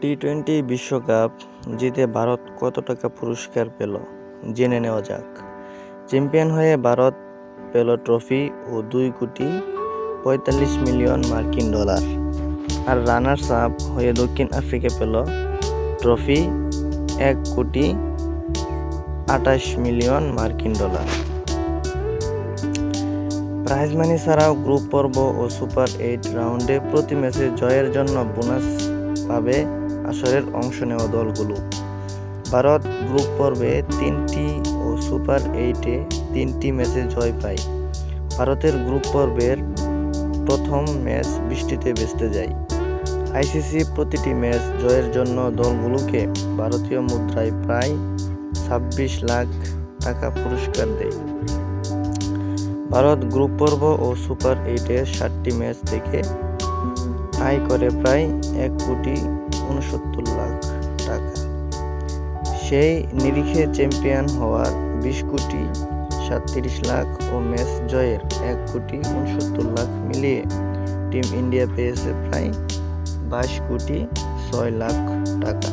T twenty বিশ্বকাপ জিতে ভারত কত টাকা পুরস্কার পেল? জেনে নেওয়া যাক। চ্যাম্পিয়ন হয়ে ভারত পেল ট্রফি ও দুই কোটি পঁয়তাল্লিশ মিলিয়ন মার্কিন ডলার। আর রানার্স আপ হয়ে দক্ষিণ আফ্রিকা পেল ট্রফি এক কোটি আঠাশ মিলিয়ন মার্কিন ডলার। প্রাইজ মানি ছাড়াও গ্রুপ পর্ব ও সুপার এইট রাউন্ডে প্রতি ম্যাচে জয়ের জন্য বোনাস পাবে আসরের অংশ নেওয়া দলগুলো। ভারত গ্রুপ পর্বে তিনটি ও সুপার এইটে তিনটি ম্যাচে জয় পায়। ভারতের গ্রুপ পর্বের প্রথম ম্যাচ বৃষ্টিতে ভেস্তে যায়। আইসিসি প্রতিটি ম্যাচ জয়ের জন্য দলগুলোকে ভারতীয় মুদ্রায় প্রায় ছাব্বিশ লাখ টাকা পুরস্কার দেয়। ভারত গ্রুপ পর্ব ও সুপার এইটের সাতটি ম্যাচ থেকে আয় করে প্রায় এক কোটি উনসত্তর লাখ টাকা। সেই নিরিখে চ্যাম্পিয়ন হওয়ার বিশ কোটি সাতত্রিশ লাখ ও ম্যাচ জয়ের এক কোটি উনসত্তর লাখ মিলিয়ে টিম ইন্ডিয়া পেয়েছে প্রায় বাইশ কোটি ছয় লাখ টাকা।